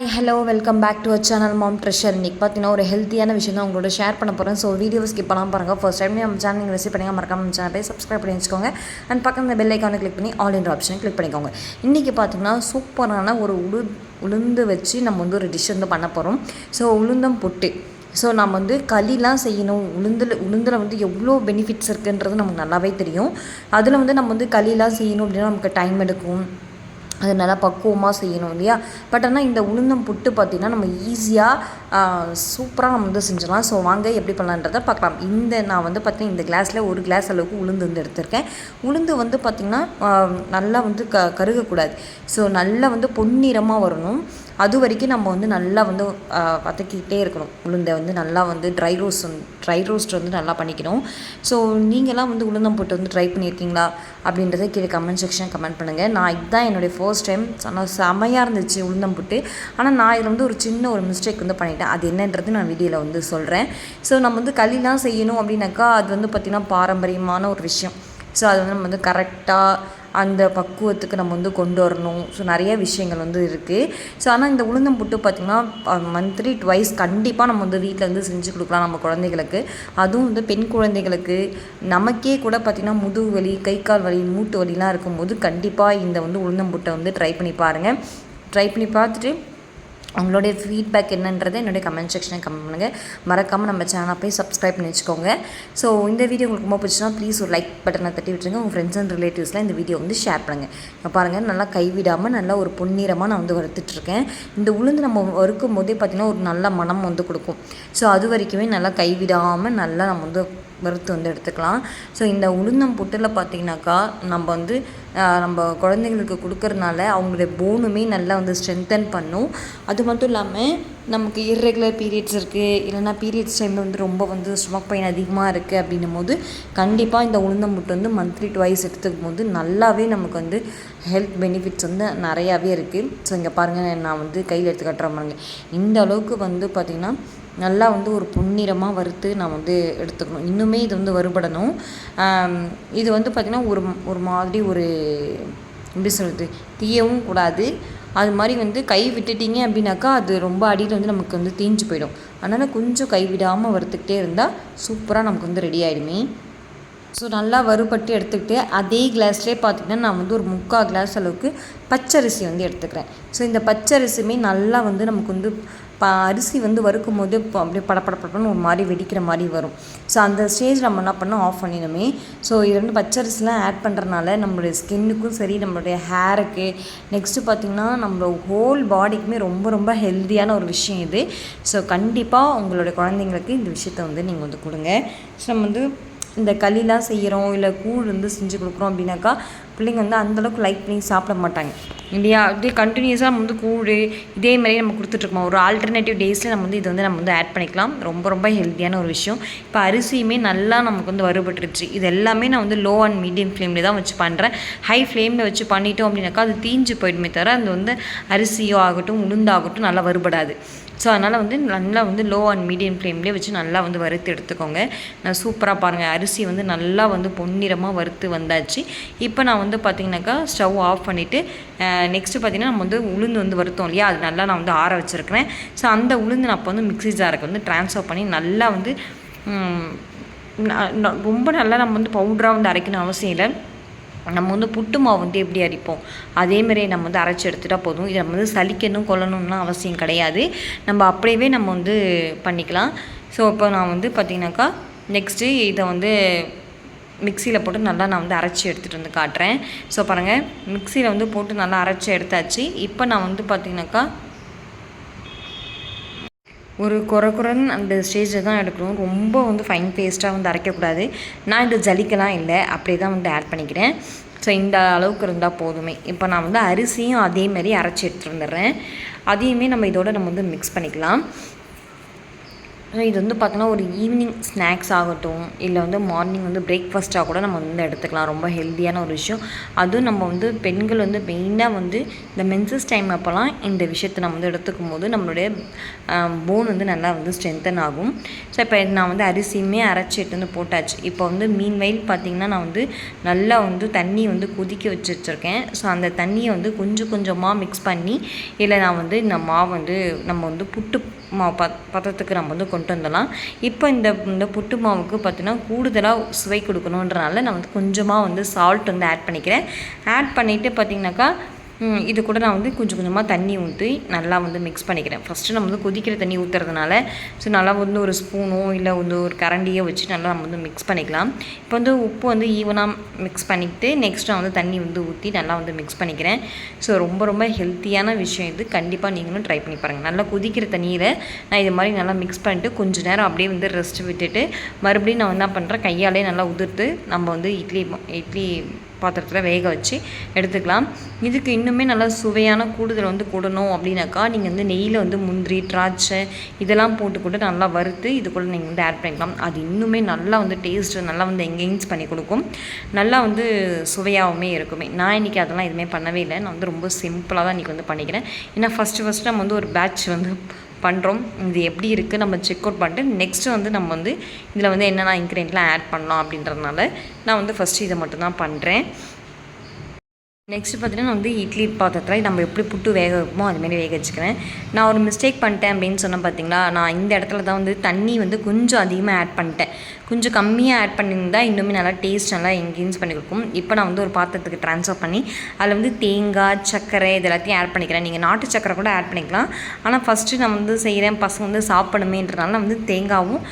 Hello welcome back to our channel mom treasure இன்றைக்கி பார்த்தீங்கன்னா ஒரு ஹெல்த்தியான விஷயம் தான் உங்களோட ஷேர் பண்ண போகிறேன் ஸோ வீடியோ ஸ்கிப் பண்ணாமல் பாருங்கள் ஃபர்ஸ்ட் டைம் நம்ம சேனல் நீங்கள் ரெசிவ் பண்ணி மறக்காம நம்ம சேனலை சப்ஸ்கிரைப் பண்ணி வச்சுக்கோங்க. அண்ட் பக்கம் இந்த பெல் ஐக்கானை கிளிக் பண்ணி ஆல் இன் ஆப்ஷனை கிளிக் பண்ணிக்கோங்க. இன்றைக்கி பார்த்தீங்கன்னா சூப்பரான ஒரு உளு உளுந்து வச்சு நம்ம வந்து ஒரு டிஷ் வந்து பண்ண போகிறோம் ஸோ உளுந்தம் புட்டு. ஸோ நம்ம வந்து களிலாம் செய்யணும். உளுந்தில் உளுந்தில் வந்து எவ்வளோ பெனிஃபிட்ஸ் இருக்குன்றது நமக்கு நல்லாவே தெரியும். அதில் வந்து நம்ம வந்து களிலாம் செய்யணும் அப்படின்னா நமக்கு டைம் எடுக்கும். அது நல்லா பக்குவமாக செய்யணும் இல்லையா? பட் ஆனால் இந்த உளுந்தம் புட்டு பார்த்திங்கன்னா நம்ம ஈஸியாக சூப்பராக நம்ம வந்து செஞ்சிடலாம். ஸோ வாங்க எப்படி பண்ணலான்றதை பார்க்கலாம் இந்த நான் வந்து பார்த்திங்கன்னா இந்த கிளாஸில் ஒரு கிளாஸ் அளவுக்கு உளுந்து வந்து எடுத்திருக்கேன். உளுந்து வந்து பார்த்திங்கன்னா நல்லா வந்து க கருகக்கூடாது. ஸோ நல்லா வந்து பொன்னிறமாக வரணும். அது வரைக்கும் நம்ம வந்து நல்லா வந்து வதக்கிக்கிட்டே இருக்கணும். உளுந்தை வந்து நல்லா வந்து ட்ரை ரோஸ்ட் வந்து ட்ரை ரோஸ்ட் வந்து நல்லா பண்ணிக்கணும். ஸோ நீங்களாம் வந்து உளுந்தம் போட்டு வந்து ட்ரை பண்ணியிருக்கீங்களா அப்படின்றத கீழே கமெண்ட் செக்ஷன் கமெண்ட் பண்ணுங்கள் நான் இதுதான் என்னுடைய ஃபர்ஸ்ட் டைம் ஆனால் செமையாக இருந்துச்சு உளுந்தம் புட்டு. ஆனால் நான் இதில் வந்து ஒரு சின்ன ஒரு மிஸ்டேக் வந்து பண்ணிட்டேன். அது என்னன்றது நான் வீடியோவில் வந்து சொல்கிறேன் ஸோ நம்ம வந்து களிலாம் செய்யணும் அப்படின்னாக்கா அது வந்து பார்த்திங்கன்னா பாரம்பரியமான ஒரு விஷயம். ஸோ அது வந்து நம்ம வந்து கரெக்டாக அந்த பக்குவத்துக்கு நம்ம வந்து கொண்டு வரணும். ஸோ நிறைய விஷயங்கள் வந்து இருக்குது ஸோ ஆனால் இந்த உளுந்தம் புட்டு பார்த்திங்கன்னா மந்த்லி ட்வைஸ் கண்டிப்பாக நம்ம வந்து வீட்டில் வந்து செஞ்சு கொடுக்கலாம் நம்ம குழந்தைகளுக்கு. அதுவும் வந்து பெண் குழந்தைகளுக்கு. நமக்கே கூட பார்த்திங்கன்னா முதுகு வலி கை கால் வலி மூட்டு வலிலாம் இருக்கும்போது கண்டிப்பாக இந்த வந்து உளுந்தம் புட்டை வந்து ட்ரை பண்ணி பாருங்கள் ட்ரை பண்ணி பார்த்துட்டு உங்களுடைய ஃபீட்பேக் என்னன்றது என்னுடைய கமெண்ட் செக்ஷனில் கமெண்ட் பண்ணுங்கள் மறக்காமல் நம்ம சேனலை போய் சப்ஸ்கிரைப் பண்ணி வச்சுக்கோங்க. ஸோ இந்த வீடியோ உங்களுக்கு ரொம்ப பிடிச்சினா ப்ளீஸ் ஒரு லைக் பட்டனை தட்டி விட்டுருங்க. உங்கள் ஃப்ரெண்ட்ஸ் அண்ட் ரிலேட்டிவ்ஸ்லாம் இந்த வீடியோ வந்து ஷேர் பண்ணுங்கள் பாருங்கள் நல்லா கைவிடாமல் நல்லா ஒரு பொன்னிறமாக நான் வந்து வறுத்துட்ருக்கேன் இந்த உளுந்து நம்ம வறுக்கும் போதே பார்த்திங்கன்னா ஒரு நல்ல மனம் வந்து கொடுக்கும். ஸோ அது வரைக்குமே நல்லா கைவிடாமல் நல்லா நம்ம வந்து வறுத்து வந்து எடுத்துக்கலாம். ஸோ இந்த உளுந்தம் புட்டில் பார்த்திங்கனாக்கா நம்ம வந்து நம்ம குழந்தைங்களுக்கு கொடுக்கறனால அவங்களுடைய போனுமே நல்லா வந்து ஸ்ட்ரென்தன் பண்ணும். அது மட்டும் இல்லாமல் நமக்கு இர்ரெகுலர் பீரியட்ஸ் இருக்குது இல்லைனா பீரியட்ஸ் டைமில் வந்து ரொம்ப வந்து ஸ்டொமக் பெயின் அதிகமாக இருக்குது அப்படின்னும் போது கண்டிப்பாக இந்த உளுந்தம்புட்டு வந்து மந்த்லி டுவைஸ் எடுத்துக்கும் போது நல்லாவே நமக்கு வந்து ஹெல்த் பெனிஃபிட்ஸ் வந்து நிறையாவே இருக்குது ஸோ இங்கே பாருங்கள் நான் வந்து கையில் எடுத்து கட்டுற மாதிரி இந்த அளவுக்கு வந்து பார்த்திங்கன்னா நல்லா வந்து ஒரு பொன்னிறமாக வறுத்து நான் வந்து எடுத்துக்கணும். இன்னுமே இது வந்து வறுபடணும். இது வந்து பார்த்திங்கன்னா ஒரு ஒரு மாதிரி ஒரு எப்படி சொல்கிறது தீயவும் கூடாது. அது மாதிரி வந்து கை விட்டுட்டிங்க அப்படின்னாக்கா அது ரொம்ப அடியில் வந்து நமக்கு வந்து தீஞ்சு போயிடும். அதனால் கொஞ்சம் கை விடாமல் வறுத்துக்கிட்டே இருந்தால் சூப்பராக நமக்கு வந்து ரெடி ஆகிடுமே ஸோ நல்லா வறுபட்டு எடுத்துக்கிட்டு அதே கிளாஸ்லேயே பார்த்திங்கன்னா நான் வந்து ஒரு முக்கால் கிளாஸ் அளவுக்கு பச்சரிசி வந்து எடுத்துக்கிறேன். ஸோ இந்த பச்சரிசியுமே நல்லா வந்து நமக்கு வந்து ப அரிசி வந்து வறுக்கும் போது இப்போ அப்படியே படப்படப்படன்னு ஒரு மாதிரி வெடிக்கிற மாதிரி வரும். ஸோ அந்த ஸ்டேஜ் நம்ம என்ன பண்ணோம் ஆஃப் பண்ணிடணுமே. ஸோ இது வந்து பச்சரிசிலாம் ஆட் பண்ணுறதுனால நம்மளுடைய ஸ்கின்னுக்கும் சரி நம்மளுடைய ஹேருக்கு நெக்ஸ்ட்டு பார்த்திங்கன்னா நம்மளோட ஹோல் பாடிக்குமே ரொம்ப ரொம்ப ஹெல்த்தியான ஒரு விஷயம் இது. ஸோ கண்டிப்பாக உங்களுடைய குழந்தைங்களுக்கு இந்த விஷயத்த வந்து நீங்கள் வந்து கொடுங்க. ஸோ நம்ம வந்து இந்த களிலாம் செய்கிறோம் இல்லை கூழ் வந்து செஞ்சு கொடுக்குறோம் அப்படின்னாக்கா பிள்ளைங்க வந்து அந்தளவுக்கு லைக் பண்ணி சாப்பிட மாட்டாங்க. இல்லையா? இதே கண்டினியூஸாக நம்ம வந்து கூழ் இதே மாதிரி நம்ம கொடுத்துட்ருக்கோம் ஒரு ஆல்டர்னேட்டிவ் டேஸில் நம்ம வந்து இது வந்து நம்ம வந்து ஆட் பண்ணிக்கலாம். ரொம்ப ரொம்ப ஹெல்த்தியான ஒரு விஷயம். இப்போ அரிசியுமே நல்லா நமக்கு வந்து வறுபட்டுருச்சு. இது எல்லாமே நான் வந்து லோ அண்ட் மீடியம் ஃப்ளேமில் தான் வச்சு பண்ணுறேன் ஹை ஃப்ளேமில் வச்சு பண்ணிட்டோம் அப்படின்னாக்கா அது தீஞ்சு போயிடுமே தவிர அது வந்து அரிசியோ ஆகட்டும் உளுந்தாகட்டும் நல்லா வறுபடாது. ஸோ அதனால் வந்து நல்லா வந்து லோ அண்ட் மீடியம் ஃப்ளேம்லேயே வச்சு நல்லா வந்து வறுத்து எடுத்துக்கோங்க. நான் சூப்பராக பாருங்கள் அரிசி வந்து நல்லா வந்து பொன்னிறமாக வறுத்து வந்தாச்சு. இப்போ நான் வந்து பார்த்திங்கனாக்கா ஸ்டவ் ஆஃப் பண்ணிவிட்டு நெக்ஸ்ட்டு பார்த்திங்கன்னா நம்ம வந்து உளுந்து வந்து வருத்தோம் இல்லையா? அது நல்லா நான் வந்து ஆற வச்சுருக்கிறேன். ஸோ அந்த உளுந்து நான் அப்போ வந்து மிக்ஸி ஜாருக்கு வந்து ட்ரான்ஸ்ஃபர் பண்ணி நல்லா வந்து ரொம்ப நல்லா நம்ம வந்து பவுட்ராக வந்து அரைக்கணும் அவசியம் இல்லை. நம்ம வந்து புட்டு மாவு வந்து எப்படி அரைப்போம்? அதேமாரி நம்ம வந்து அரைச்சி எடுத்துட்டால் போதும். இதை நம்ம வந்து சலிக்கணும் கொல்லணும்லாம் அவசியம் கிடையாது. நம்ம அப்படியே நம்ம வந்து பண்ணிக்கலாம். ஸோ இப்போ நான் வந்து பார்த்திங்கனாக்கா நெக்ஸ்ட்டு இதை வந்து மிக்சியில் போட்டு நல்லா நான் வந்து அரைச்சி எடுத்துகிட்டு வந்து காட்டுறேன். ஸோ பாருங்கள் மிக்சியில் வந்து போட்டு நல்லா அரைச்சி எடுத்தாச்சு. இப்போ நான் வந்து பார்த்திங்கனாக்கா ஒரு குறை குறைன்னு அந்த ஸ்டேஜில் தான் எடுக்கணும். ரொம்ப வந்து ஃபைன் பேஸ்ட்டாக வந்து அரைக்கக்கூடாது. நான் இந்த ஜலிக்கலாம் இல்லை அப்படியே தான் வந்து ஆட் பண்ணிக்கிறேன். ஸோ இந்த அளவுக்கு இருந்தால் போதுமே. இப்போ நான் வந்து அரிசியும் அதேமாரி அரைச்சி எடுத்துகிட்டு வந்துடுறேன். அதையுமே நம்ம இதோட நம்ம வந்து மிக்ஸ் பண்ணிக்கலாம். இது வந்து பார்த்தோன்னா ஒரு ஈவினிங் ஸ்நாக்ஸ் ஆகட்டும் இல்லை வந்து மார்னிங் வந்து பிரேக்ஃபாஸ்ட்டாக கூட நம்ம வந்து எடுத்துக்கலாம். ரொம்ப ஹெல்த்தியான ஒரு விஷயம். அதுவும் நம்ம வந்து பெண்கள் வந்து மெயினாக வந்து இந்த மென்சஸ் டைம் அப்போல்லாம் இந்த விஷயத்தை நம்ம வந்து எடுத்துக்கும் போது நம்மளுடைய போன் வந்து நல்லா வந்து ஸ்ட்ரென்தன் ஆகும். ஸோ இப்போ நான் வந்து அரிசியுமே அரைச்சி எடுத்து வந்து போட்டாச்சு. இப்போ வந்து மீன் வயல் பார்த்திங்கன்னா நான் வந்து நல்லா வந்து தண்ணி வந்து கொதிக்க வச்சு வச்சுருக்கேன். ஸோ அந்த தண்ணியை வந்து கொஞ்சம் கொஞ்சமாக மிக்ஸ் பண்ணி இல்லை நான் வந்து இந்த மாவு வந்து நம்ம வந்து புட்டு மாவு பத் பதத்துக்கு நம்ம வந்து கொண்டு வந்துடலாம் இப்போ இந்த இந்த புட்டு மாவுக்கு பார்த்தீங்கன்னா கூடுதலாக சுவை கொடுக்கணுன்றனால நான் வந்து கொஞ்சமாக வந்து சால்ட் வந்து ஆட் பண்ணிக்கிறேன். ஆட் பண்ணிவிட்டு பார்த்தீங்கன்னாக்கா இது கூட நான் வந்து கொஞ்சம் கொஞ்சமாக தண்ணி ஊற்றி நல்லா வந்து மிக்ஸ் பண்ணிக்கிறேன். ஃபஸ்ட்டு நம்ம வந்து கொதிக்கிற தண்ணி ஊற்றுறதுனால ஸோ நல்லா வந்து ஒரு ஸ்பூனோ இல்லை வந்து ஒரு கரண்டியோ வச்சு நல்லா நம்ம வந்து மிக்ஸ் பண்ணிக்கலாம். இப்போ வந்து உப்பு வந்து ஈவனாக மிக்ஸ் பண்ணிக்கிட்டு நெக்ஸ்ட் நான் வந்து தண்ணி வந்து ஊற்றி நல்லா வந்து மிக்ஸ் பண்ணிக்கிறேன். ஸோ ரொம்ப ரொம்ப ஹெல்த்தியான விஷயம் இது. கண்டிப்பாக நீங்களும் ட்ரை பண்ணி பாருங்கள் நல்லா கொதிக்கிற தண்ணியில் நான் இது மாதிரி நல்லா மிக்ஸ் பண்ணிட்டு கொஞ்ச நேரம் அப்படியே வந்து ரெஸ்ட் விட்டுட்டு மறுபடியும் நான் என்ன பண்ணுறேன் கையாலே நல்லா உதிர்த்து நம்ம வந்து இட்லி இட்லி பாத்திரத்தில் வேக வச்சு எடுத்துக்கலாம். இதுக்கு இன்னுமே நல்லா சுவையான கூடுதல் வந்து கூடணும் அப்படின்னாக்கா நீங்கள் வந்து நெய்யில் வந்து முந்திரி திராட்சை இதெல்லாம் போட்டு கூட நல்லா வறுத்து இது கூட நீங்கள் வந்து ஆட் பண்ணிக்கலாம். அது இன்னுமே நல்லா வந்து டேஸ்ட்டு நல்லா வந்து எங்கேஜ் பண்ணி கொடுக்கும். நல்லா வந்து சுவையாகவுமே இருக்குமே. நான் இன்றைக்கி அதெல்லாம் எதுவுமே பண்ணவே இல்லை. நான் வந்து ரொம்ப சிம்பிளாக தான் இன்றைக்கி வந்து பண்ணிக்கிறேன். ஏன்னா ஃபஸ்ட்டு ஃபஸ்ட்டு நம்ம வந்து ஒரு பேட்ச் வந்து பண்ணுறோம் இது எப்படி இருக்குது நம்ம செக் அவுட் பண்ணிட்டு நெக்ஸ்ட்டு வந்து நம்ம வந்து இதில் வந்து என்னென்ன இன்க்ரீடியன்ட்லாம் ஆட் பண்ணலாம் அப்படின்றதுனால நான் வந்து ஃபஸ்ட்டு இதை மட்டும்தான் பண்ணுறேன் நெக்ஸ்ட் பார்த்தீங்கன்னா நான் வந்து இட்லி பாத்திரத்தில் நம்ம எப்படி புட்டு வேக வைப்போமோ அதுமாரி வேக வச்சுக்கிறேன். நான் ஒரு மிஸ்டேக் பண்ணிட்டேன் அப்படின்னு சொன்னேன் பார்த்தீங்களா நான் இந்த இடத்துல தான் வந்து தண்ணி வந்து கொஞ்சம் அதிகமாக ஆட் பண்ணிட்டேன். கொஞ்சம் கம்மியாக ஆட் பண்ணியிருந்தா இன்னுமே நல்லா டேஸ்ட் நல்லா என்கேஜ் பண்ணி கொடுக்கும். இப்போ நான் வந்து ஒரு பாத்திரத்துக்கு ட்ரான்ஸ்ஃபர் பண்ணி அதில் வந்து தேங்காய் சர்க்கரை இது எல்லாத்தையும் ஆட் பண்ணிக்கிறேன். நீங்கள் நாட்டு சர்க்கரை கூட ஆட் பண்ணிக்கலாம். ஆனால் ஃபஸ்ட்டு நான் வந்து செய்கிறேன் பசங்க வந்து சாப்பிடணுமேன்றனால நான் வந்து தேங்காவும்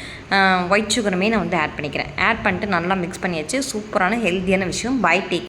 ஒயிட் சுகருமே நான் வந்து ஆட் பண்ணிக்கிறேன். ஆட் பண்ணிட்டு நல்லா மிக்ஸ் பண்ணியாச்சு. சூப்பரான ஹெல்த்தியான விஷயம். Bye take